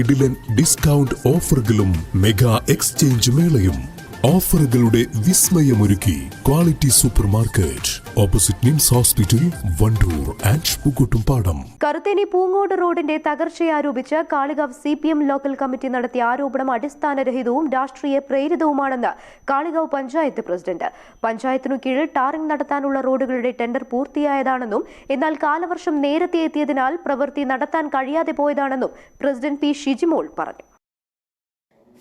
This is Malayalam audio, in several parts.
കിടിലൻ ഡിസ്കൗണ്ട് ഓഫറുകളും മെഗാ എക്സ്ചേഞ്ച് മേളയും ഓഫറുകളുടെ വിസ്മയമൊരുക്കി. Quality super market opposite NIMS hospital Wandoor and Pookkottumpadam Karutheni Poongode റോഡിന്റെ തകർച്ചയെ ആരോപിച്ച് Kalikavu C P M local committee നടത്തിയ ആരോപണം അടിസ്ഥാനരഹിതവും രാഷ്ട്രീയ പ്രേരിതവുമാണെന്ന് കാളികാവ് പഞ്ചായത്ത് പ്രസിഡന്റ്. പഞ്ചായത്തിനു കീഴിൽ ടാറിംഗ് നടത്താനുള്ള റോഡുകളുടെ ടെൻഡർ പൂർത്തിയായതാണെന്നും എന്നാൽ കാലവർഷം നേരത്തെ എത്തിയതിനാൽ പ്രവൃത്തി നടത്താൻ കഴിയാതെ പോയതാണെന്നും പ്രസിഡന്റ് പി ഷിജിമോൾ പറഞ്ഞു.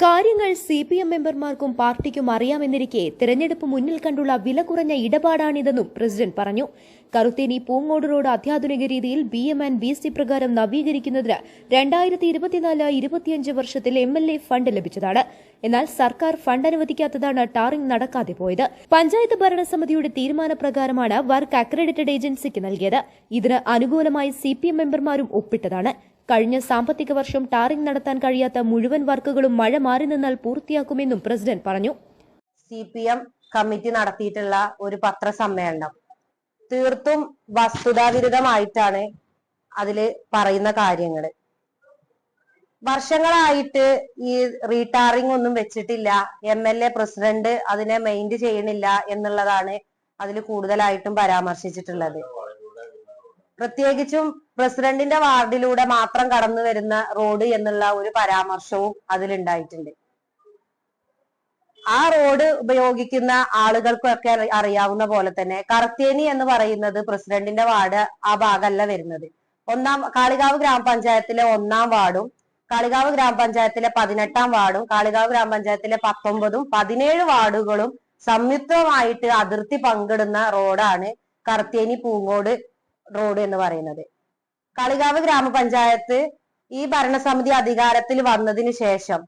കാര്യങ്ങൾ സി പി എം മെമ്പർമാർക്കും പാർട്ടിക്കും അറിയാമെന്നിരിക്കെ തെരഞ്ഞെടുപ്പ് മുന്നിൽ കണ്ടുള്ള വില കുറഞ്ഞ ഇടപാടാണിതെന്നും പ്രസിഡന്റ് പറഞ്ഞു. കറുത്തേനി പൂങ്ങോട് റോഡ് അത്യാധുനിക രീതിയിൽ B M and B C പ്രകാരം നവീകരിക്കുന്നതിന് രണ്ടായിരത്തി ഇരുപത്തിനാല് ഇരുപത്തിയഞ്ച് വർഷത്തിൽ എം എൽ എ ഫണ്ട് ലഭിച്ചതാണ്. എന്നാൽ സർക്കാർ ഫണ്ട് അനുവദിക്കാത്തതാണ് ടാറിംഗ് നടക്കാതെ പോയത്. പഞ്ചായത്ത് ഭരണസമിതിയുടെ തീരുമാനപ്രകാരമാണ് വർക്ക് അക്രഡിറ്റഡ് ഏജൻസിക്ക് നൽകിയത്. ഇതിന് അനുകൂലമായി സി പി എം മെമ്പർമാരും ഒപ്പിട്ടതാണ്. കഴിഞ്ഞ സാമ്പത്തിക വർഷം ടാറിംഗ് നടത്താൻ കഴിയാത്ത മുഴുവൻ വർക്കുകളും മഴ മാറി നിന്നാൽ പൂർത്തിയാക്കുമെന്നും പ്രസിഡന്റ് പറഞ്ഞു. സി പി എം കമ്മിറ്റി നടത്തിയിട്ടുള്ള ഒരു പത്രസമ്മേളനം. തീർത്തും വസ്തുതാവിരുദ്ധമായിട്ടാണ് അതിൽ പറയുന്ന കാര്യങ്ങൾ വർഷങ്ങളായിട്ട് ഈ റീടാറിംഗ് ഒന്നും വെച്ചിട്ടില്ല. എം എൽ എ പ്രസിഡന്റ് അതിനെ മെയിന്റ് ചെയ്യണില്ല എന്നുള്ളതാണ് അതിൽ കൂടുതലായിട്ടും പരാമർശിച്ചിട്ടുള്ളത്. പ്രത്യേകിച്ചും പ്രസിഡന്റിന്റെ വാർഡിലൂടെ മാത്രം കടന്നു വരുന്ന റോഡ് എന്നുള്ള ഒരു പരാമർശവും അതിലുണ്ടായിട്ടുണ്ട്. ആ റോഡ് ഉപയോഗിക്കുന്ന ആളുകൾക്കൊക്കെ അറിയാവുന്ന പോലെ തന്നെ കറത്തേനി എന്ന് പറയുന്നത് പ്രസിഡന്റിന്റെ വാർഡ് ആ ഭാഗമല്ല വരുന്നത്. ഒന്നാം കാളികാവ് ഗ്രാമപഞ്ചായത്തിലെ ഒന്നാം വാർഡും കാളികാവ് ഗ്രാമപഞ്ചായത്തിലെ പതിനെട്ടാം വാർഡും കാളികാവ് ഗ്രാമപഞ്ചായത്തിലെ പത്തൊമ്പതും പതിനേഴ് വാർഡുകളും സംയുക്തമായിട്ട് അതിർത്തി പങ്കിടുന്ന റോഡാണ് കർത്തേനി പൂങ്ങോട് റോഡ് എന്ന് പറയുന്നത്. കളികാവ് ഗ്രാമപഞ്ചായത്ത് ഈ ഭരണസമിതി അധികാരത്തിൽ വന്നതിന് ശേഷം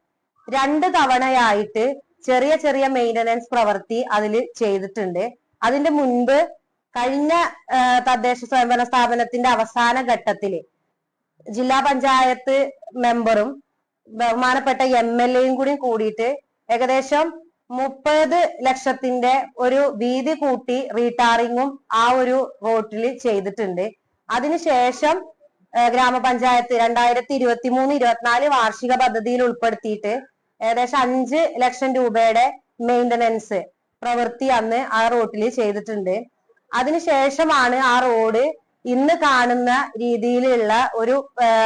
രണ്ട് തവണയായിട്ട് ചെറിയ ചെറിയ മെയിന്റനൻസ് പ്രവൃത്തി അതിൽ ചെയ്തിട്ടുണ്ട്. അതിന്റെ മുൻപ് കഴിഞ്ഞ തദ്ദേശ സ്വയംഭരണ സ്ഥാപനത്തിന്റെ അവസാന ഘട്ടത്തിൽ ജില്ലാ പഞ്ചായത്ത് മെമ്പറും ബഹുമാനപ്പെട്ട എം എൽ എയും കൂടി കൂടിയിട്ട് ഏകദേശം മുപ്പത് ലക്ഷത്തിന്റെ ഒരു വീതി കൂട്ടി റീടാറിങ്ങും ആ ഒരു റോട്ടിൽ ചെയ്തിട്ടുണ്ട്. അതിനുശേഷം ഗ്രാമപഞ്ചായത്ത് രണ്ടായിരത്തി ഇരുപത്തി മൂന്ന് ഇരുപത്തിനാല് വാർഷിക പദ്ധതിയിൽ ഉൾപ്പെടുത്തിയിട്ട് ഏകദേശം അഞ്ച് ലക്ഷം രൂപയുടെ മെയിന്റനൻസ് പ്രവൃത്തി അന്ന് ആ റോട്ടിൽ ചെയ്തിട്ടുണ്ട്. അതിനുശേഷമാണ് ആ റോഡ് ഇന്ന് കാണുന്ന രീതിയിലുള്ള ഒരു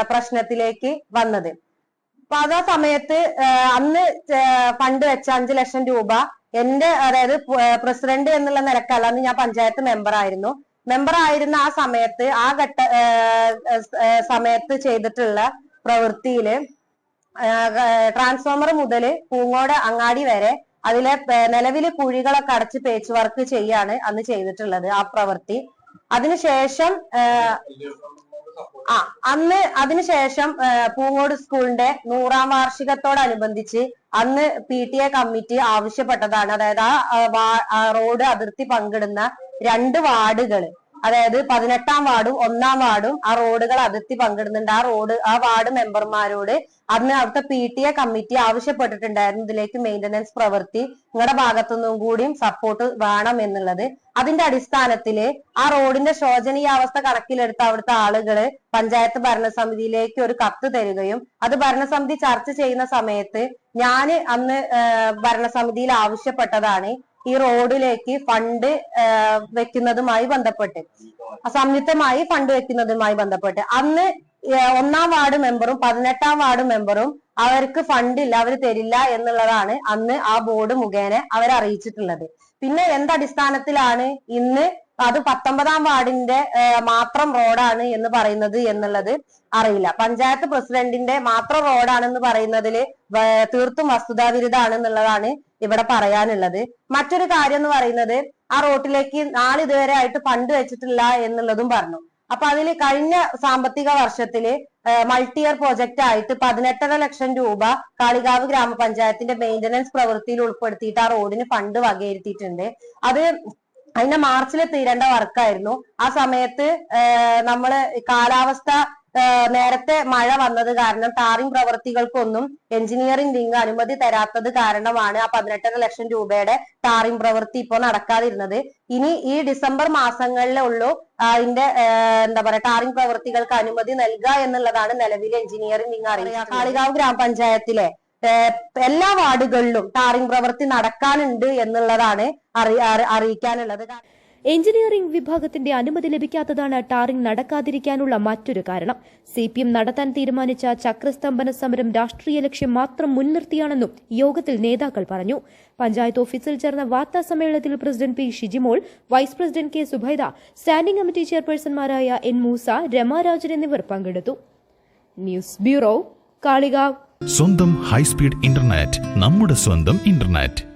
പ്രശ്നത്തിലേക്ക് വന്നത്. അപ്പൊ അത് സമയത്ത് അന്ന് ഫണ്ട് വെച്ച അഞ്ചു ലക്ഷം രൂപ എന്റെ അതായത് പ്രസിഡന്റ് എന്നുള്ള നിലക്കല്ല അന്ന് ഞാൻ പഞ്ചായത്ത് മെമ്പർ ആയിരുന്നു. മെമ്പർ ആയിരുന്ന ആ സമയത്ത് ആ ഘട്ട സമയത്ത് ചെയ്തിട്ടുള്ള പ്രവൃത്തിയിൽ ട്രാൻസ്ഫോമർ മുതൽ പൂങ്ങോട് അങ്ങാടി വരെ അതിലെ നിലവിലെ കുഴികളൊക്കെ അടച്ച് പേച്ച് വർക്ക് ചെയ്യാണ് അന്ന് ചെയ്തിട്ടുള്ളത് ആ പ്രവൃത്തി. അതിനുശേഷം ആ, അന്ന് അതിനുശേഷം പൂങ്ങോട് സ്കൂളിന്റെ നൂറാം വാർഷികത്തോടനുബന്ധിച്ച് അന്ന് പി ടി എ കമ്മിറ്റി ആവശ്യപ്പെട്ടതാണ്. അതായത് ആ റോഡ് അതിർത്തി പങ്കിടുന്ന രണ്ട് വാർഡുകൾ അതായത് പതിനെട്ടാം വാർഡും ഒന്നാം വാർഡും ആ റോഡുകൾ അതിർത്തി പങ്കിടുന്നുണ്ട്. ആ റോഡ് ആ വാർഡ് മെമ്പർമാരോട് അന്ന് അവിടുത്തെ പി ടി എ കമ്മിറ്റി ആവശ്യപ്പെട്ടിട്ടുണ്ടായിരുന്നു. ഇതിലേക്ക് മെയിന്റനൻസ് പ്രവൃത്തി നിങ്ങളുടെ ഭാഗത്തുനിന്നും കൂടിയും സപ്പോർട്ട് വേണം എന്നുള്ളത്. അതിന്റെ അടിസ്ഥാനത്തിൽ ആ റോഡിന്റെ ശോചനീയാവസ്ഥ കണക്കിലെടുത്ത് അവിടുത്തെ ആളുകൾ പഞ്ചായത്ത് ഭരണസമിതിയിലേക്ക് ഒരു കത്ത് തരികയും അത് ഭരണസമിതി ചർച്ച ചെയ്യുന്ന സമയത്ത് ഞാൻ അന്ന് ഭരണസമിതിയിൽ ആവശ്യപ്പെട്ടതാണ് ഈ റോഡിലേക്ക് ഫണ്ട് വെക്കുന്നതുമായി ബന്ധപ്പെട്ട്. സംയുക്തമായി ഫണ്ട് വെക്കുന്നതുമായി ബന്ധപ്പെട്ട്. അന്ന് ഒന്നാം വാർഡ് മെമ്പറും പതിനെട്ടാം വാർഡ് മെമ്പറും അവർക്ക് ഫണ്ടില്ല അവർ തരില്ല എന്നുള്ളതാണ് അന്ന് ആ ബോർഡ് മുഖേന അവർ അറിയിച്ചിട്ടുള്ളത്. പിന്നെ എന്തടിസ്ഥാനത്തിലാണ് ഇന്ന് അത് പത്തൊമ്പതാം വാർഡിന്റെ മാത്രം റോഡാണ് എന്ന് പറയുന്നത് എന്നുള്ളത് അറിയില്ല. പഞ്ചായത്ത് പ്രസിഡന്റിന്റെ മാത്രം റോഡാണെന്ന് പറയുന്നതിൽ തീർത്തും വസ്തുതാവിരുദ്ധാണെന്നുള്ളതാണ് ഇവിടെ പറയാനുള്ളത്. മറ്റൊരു കാര്യം എന്ന് പറയുന്നത് ആ റോട്ടിലേക്ക് നാളിതുവരെ ആയിട്ട് ഫണ്ട് വെച്ചിട്ടില്ല എന്നുള്ളതും പറഞ്ഞു. അപ്പൊ അതിൽ കഴിഞ്ഞ സാമ്പത്തിക വർഷത്തിൽ മൾട്ടി ഇയർ പ്രൊജക്റ്റ് ആയിട്ട് പതിനെട്ടര ലക്ഷം രൂപ കാളികാവ് ഗ്രാമപഞ്ചായത്തിന്റെ മെയിന്റനൻസ് പ്രവൃത്തിയിൽ ഉൾപ്പെടുത്തിയിട്ട് ആ റോഡിന് ഫണ്ട് വകയിരുത്തിയിട്ടുണ്ട്. അത് അതിന്റെ മാർച്ചിൽ തീരേണ്ട വർക്കായിരുന്നു ആ സമയത്ത് നമ്മൾ കാലാവസ്ഥ നേരത്തെ മഴ വന്നത് കാരണം ടാറിംഗ് പ്രവൃത്തികൾക്കൊന്നും എഞ്ചിനീയറിംഗ് വിങ് അനുമതി തരാത്തത് കാരണമാണ് ആ പതിനെട്ടര ലക്ഷം രൂപയുടെ ടാറിംഗ് പ്രവൃത്തി ഇപ്പോൾ നടക്കാതിരുന്നത്. ഇനി ഈ ഡിസംബർ മാസങ്ങളിലേ ഉള്ളൂ അതിന്റെ എന്താ പറയാ ടാറിംഗ് പ്രവൃത്തികൾക്ക് അനുമതി നൽകുക എന്നുള്ളതാണ് നിലവിലെ എഞ്ചിനീയറിംഗ് വിങ് അറിയുക കാളികാവ് ഗ്രാമപഞ്ചായത്തിലെ എല്ലാ വാർഡുകളിലും ടാറിംഗ് പ്രവൃത്തി നടക്കാനുണ്ട് എന്നുള്ളതാണ് അറി അറി- അറിയിക്കാനുള്ളത്. എഞ്ചിനീയറിംഗ് വിഭാഗത്തിന്റെ അനുമതി ലഭിക്കാത്തതാണ് ടാറിംഗ് നടക്കാതിരിക്കാനുള്ള മറ്റൊരു കാരണം. സി പി എം നടത്താൻ തീരുമാനിച്ച ചക്രസ്തംഭന സമരം രാഷ്ട്രീയ ലക്ഷ്യം മാത്രം മുൻനിർത്തിയാണെന്നും യോഗത്തിൽ നേതാക്കൾ പറഞ്ഞു. പഞ്ചായത്ത് ഓഫീസിൽ ചേർന്ന വാർത്താ സമ്മേളനത്തിൽ president P Shijimol vice president K Subaida standing committee ചെയർപേഴ്സൺമാരായ N Moosa Ramarajan എന്നിവർ പങ്കെടുത്തു. News bureau Kalikavu. സ്വന്തം ഹൈസ്പീഡ് ഇന്റർനെറ്റ് നമ്മുടെ സ്വന്തം ഇന്റർനെറ്റ്.